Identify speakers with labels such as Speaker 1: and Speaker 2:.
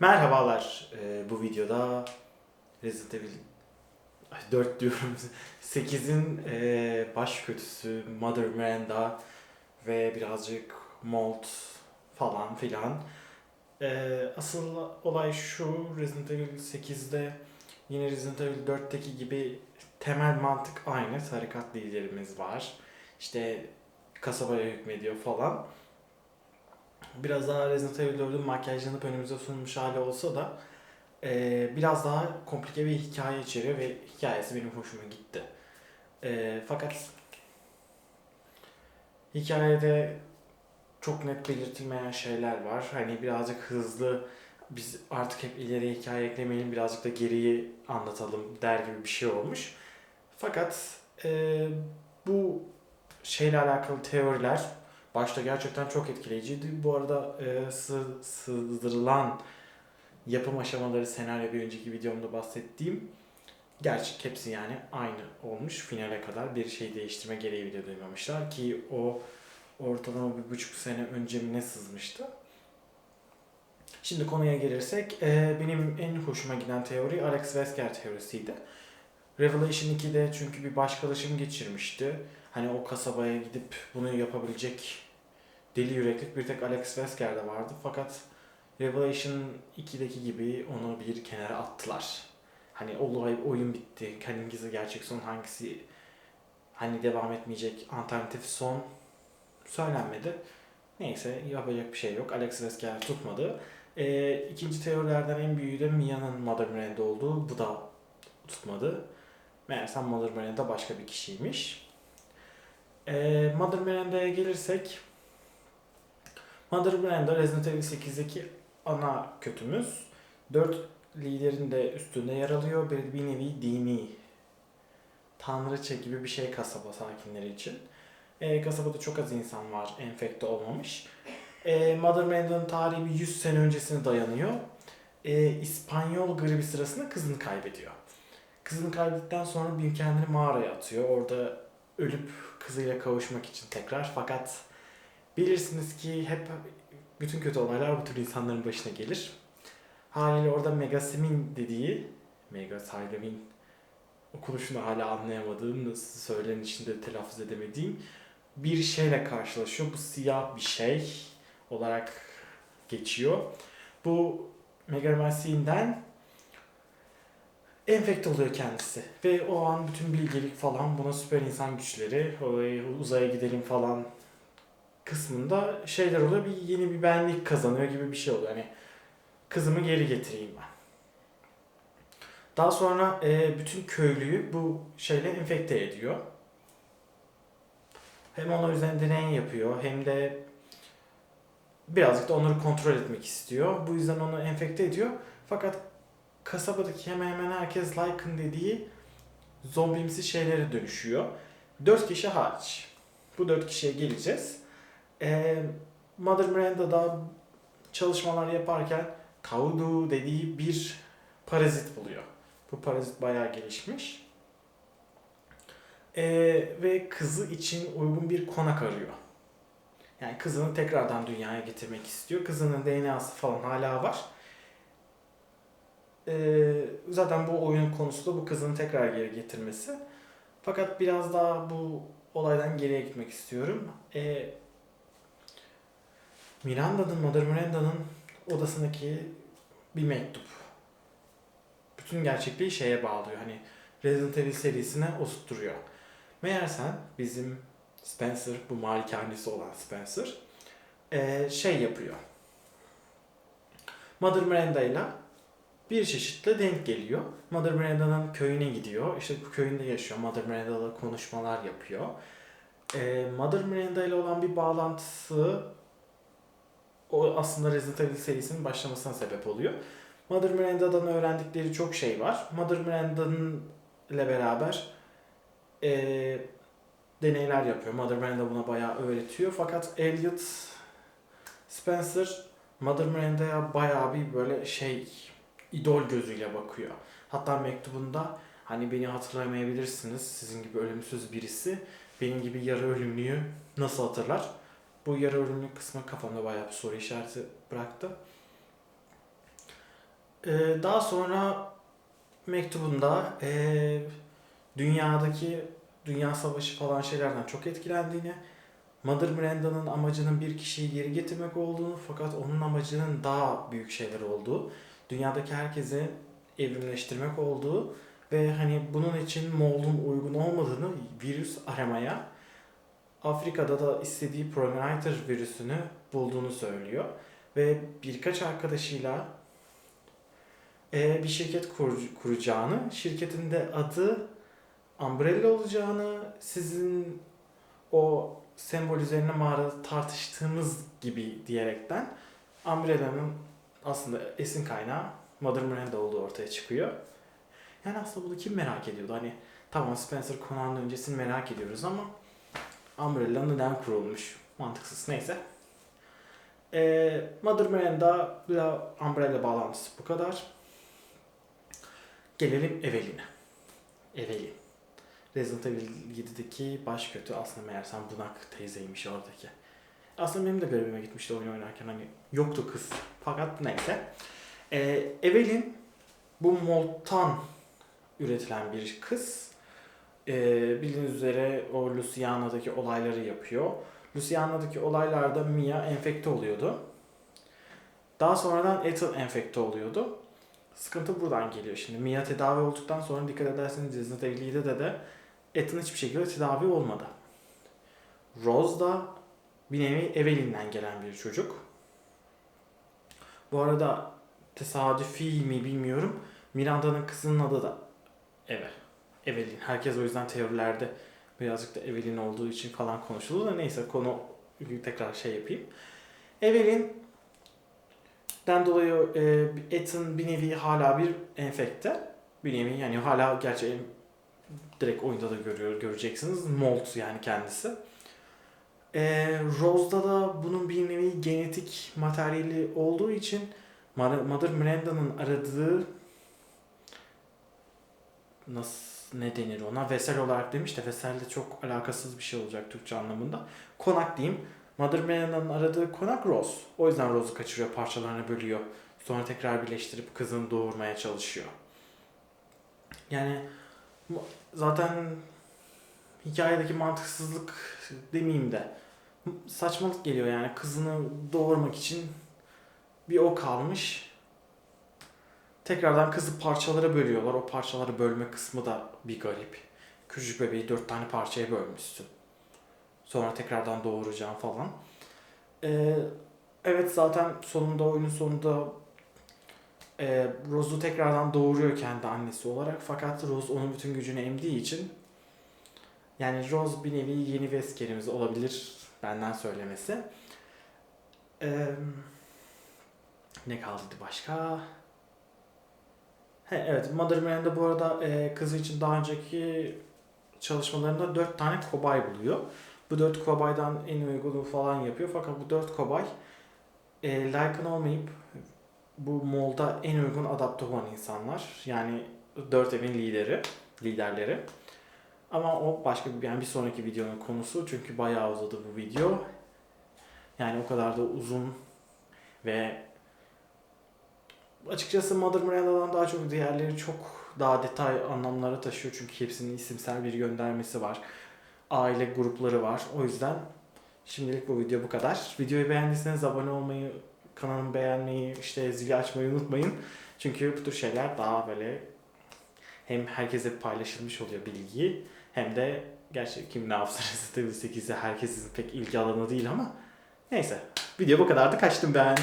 Speaker 1: Merhabalar. Ee, bu videoda Resident Evil ay, 4 diyorum. 8'in e, baş kötüsü Mother Miranda ve birazcık Molt falan filan. Ee, asıl olay şu Resident Evil 8'de yine Resident Evil 4'teki gibi temel mantık aynı. Tarikat liderimiz var. İşte kasabaya hükmediyor falan biraz daha Resident Evil 4'ün makyajlanıp önümüze sunmuş hali olsa da e, biraz daha komplike bir hikaye içeriyor ve hikayesi benim hoşuma gitti. E, fakat hikayede çok net belirtilmeyen şeyler var. Hani birazcık hızlı biz artık hep ileri hikaye eklemeyelim birazcık da geriyi anlatalım der gibi bir şey olmuş. Fakat e, bu şeyle alakalı teoriler başta gerçekten çok etkileyiciydi. Bu arada e, sığ, sığdırılan yapım aşamaları senaryo bir önceki videomda bahsettiğim gerçek hepsi yani aynı olmuş. Finale kadar bir şey değiştirme gereği bile duymamışlar ki o ortalama bir buçuk sene önce mi ne sızmıştı. Şimdi konuya gelirsek e, benim en hoşuma giden teori Alex Wesker teorisiydi. Revelation 2'de çünkü bir başkalaşım geçirmişti. Hani o kasabaya gidip bunu yapabilecek deli yüreklik bir tek Alex Wesker'de vardı. Fakat Revelation 2'deki gibi onu bir kenara attılar. Hani olay oyun bitti. Hangisi gerçek son hangisi hani devam etmeyecek alternatif son söylenmedi. Neyse yapacak bir şey yok. Alex Wesker tutmadı. Ee, ikinci teorilerden en büyüğü de Mia'nın Mother Miranda olduğu. Bu da tutmadı. Meğersem Mother Miranda başka bir kişiymiş. Ee, Mother Miranda'ya gelirsek Mother Miranda Resident Evil 8'deki ana kötümüz. Dört liderin de üstünde yer alıyor. Bir, bir nevi dini tanrıça gibi bir şey kasaba sakinleri için. E, kasabada çok az insan var enfekte olmamış. E, Mother Miranda'nın tarihi bir 100 sene öncesine dayanıyor. E, İspanyol gribi sırasında kızını kaybediyor. Kızını kaybettikten sonra bir kendini mağaraya atıyor. Orada ölüp kızıyla kavuşmak için tekrar. Fakat bilirsiniz ki hep bütün kötü olaylar bu tür insanların başına gelir. Haliyle orada Megasemin dediği, Megasylamin okunuşunu hala anlayamadığım, nasıl söylenişinde telaffuz edemediğim bir şeyle karşılaşıyor. Bu siyah bir şey olarak geçiyor. Bu Megasemin'den enfekte oluyor kendisi. Ve o an bütün bilgelik falan buna süper insan güçleri, uzaya gidelim falan kısmında şeyler oluyor. Bir yeni bir benlik kazanıyor gibi bir şey oluyor. Hani kızımı geri getireyim ben. Daha sonra e, bütün köylüyü bu şeyle enfekte ediyor. Hem onun üzerinde deney yapıyor hem de birazcık da onları kontrol etmek istiyor. Bu yüzden onu enfekte ediyor. Fakat kasabadaki hemen hemen herkes Lycan dediği zombimsi şeylere dönüşüyor. Dört kişi hariç. Bu dört kişiye geleceğiz. Ee, Mother Miranda çalışmalar yaparken Kaudu dediği bir parazit buluyor. Bu parazit bayağı gelişmiş. Ee, ve kızı için uygun bir konak arıyor. Yani kızını tekrardan dünyaya getirmek istiyor. Kızının DNA'sı falan hala var. Ee, zaten bu oyunun konusu da bu kızını tekrar geri getirmesi. Fakat biraz daha bu olaydan geriye gitmek istiyorum. Ee, Miranda'nın, Mother Miranda'nın odasındaki bir mektup. Bütün gerçekliği şeye bağlıyor. Hani Resident Evil serisine oturtturuyor. Meğersem bizim Spencer, bu malikanesi olan Spencer, ee, şey yapıyor. Mother Miranda ile bir çeşitle denk geliyor. Mother Miranda'nın köyüne gidiyor. İşte bu köyünde yaşıyor. Mother Miranda'la konuşmalar yapıyor. Ee, Mother Miranda ile olan bir bağlantısı o aslında Resident Evil serisinin başlamasına sebep oluyor. Mother Miranda'dan öğrendikleri çok şey var. Mother Miranda'nın ile beraber e, deneyler yapıyor. Mother Miranda buna bayağı öğretiyor. Fakat Elliot Spencer Mother Miranda'ya bayağı bir böyle şey idol gözüyle bakıyor. Hatta mektubunda hani beni hatırlamayabilirsiniz. Sizin gibi ölümsüz birisi benim gibi yarı ölümlüyü nasıl hatırlar? Bu yarı ölümlü kısmı kafamda bayağı bir soru işareti bıraktı. Ee, daha sonra mektubunda ee, dünyadaki dünya savaşı falan şeylerden çok etkilendiğini, Mother Miranda'nın amacının bir kişiyi geri getirmek olduğunu fakat onun amacının daha büyük şeyler olduğu, dünyadaki herkesi evrimleştirmek olduğu ve hani bunun için Mold'un uygun olmadığını virüs aramaya Afrika'da da istediği Progenitor virüsünü bulduğunu söylüyor. Ve birkaç arkadaşıyla e, bir şirket kur, kuracağını, şirketin de adı Umbrella olacağını, sizin o sembol üzerine mağara tartıştığımız gibi diyerekten Umbrella'nın aslında esin kaynağı Mother Miranda olduğu ortaya çıkıyor. Yani aslında bunu kim merak ediyordu? Hani tamam Spencer Conan'ın öncesini merak ediyoruz ama Umbrella neden kurulmuş? Mantıksız. Neyse. Ee, Mother Miranda ile Umbrella bağlantısı bu kadar. Gelelim Evelyn'e. Evelyn. Resident Evil 7'deki baş kötü aslında meğersem bunak teyzeymiş oradaki. Aslında benim de garibime gitmişti oyun oynarken hani yoktu kız. Fakat neyse. Ee, Evelyn bu molttan üretilen bir kız. Ee, bildiğiniz üzere o Luciana'daki olayları yapıyor. Luciana'daki olaylarda Mia enfekte oluyordu. Daha sonradan Ethel enfekte oluyordu. Sıkıntı buradan geliyor şimdi. Mia tedavi olduktan sonra dikkat ederseniz Resident Evil 7'de de Ethan hiçbir şekilde tedavi olmadı. Rose da bir nevi Evelyn'den gelen bir çocuk. Bu arada tesadüfi mi bilmiyorum. Miranda'nın kızının adı da Eve. Evelyn. Herkes o yüzden teorilerde birazcık da Evelyn olduğu için falan konuşuldu da neyse konu tekrar şey yapayım. Evelyn'den dolayı e, Ethan bir nevi hala bir enfekte. Bir nevi yani hala gerçi direkt oyunda da görüyor, göreceksiniz. Molt yani kendisi. E, Rose'da da bunun bir nevi genetik materyali olduğu için Mother Miranda'nın aradığı nasıl ne denir ona vesel olarak demiş de vesel de çok alakasız bir şey olacak Türkçe anlamında. Konak diyeyim. Mother Miranda'nın aradığı konak Rose. O yüzden Rose'u kaçırıyor, parçalarına bölüyor. Sonra tekrar birleştirip kızını doğurmaya çalışıyor. Yani zaten hikayedeki mantıksızlık demeyeyim de saçmalık geliyor yani kızını doğurmak için bir ok almış. Tekrardan kızı parçalara bölüyorlar. O parçaları bölme kısmı da bir garip. Küçücük bebeği dört tane parçaya bölmüşsün. Sonra tekrardan doğuracağım falan. Ee, evet zaten sonunda oyunun sonunda e, Rose'u tekrardan doğuruyor kendi annesi olarak. Fakat Rose onun bütün gücünü emdiği için yani Rose bir nevi yeni Wesker'imiz olabilir benden söylemesi. Ee, ne kaldı başka? He, evet Mother Miranda bu arada e, kızı için daha önceki çalışmalarında dört tane kobay buluyor. Bu dört kobaydan en uygunu falan yapıyor. Fakat bu dört kobay e, layıkın olmayıp bu molda en uygun adapte olan insanlar. Yani dört evin lideri, liderleri. Ama o başka bir yani bir sonraki videonun konusu çünkü bayağı uzadı bu video. Yani o kadar da uzun ve açıkçası Mother Miranda'dan daha çok diğerleri çok daha detay anlamlara taşıyor çünkü hepsinin isimsel bir göndermesi var. Aile grupları var. O yüzden şimdilik bu video bu kadar. Videoyu beğendiyseniz abone olmayı, kanalımı beğenmeyi, işte zili açmayı unutmayın. Çünkü bu tür şeyler daha böyle hem herkese paylaşılmış oluyor bilgiyi hem de gerçi kim ne yapsa Resident Evil 8'de herkesin pek ilgi alanı değil ama neyse. Video bu kadardı. Kaçtım ben.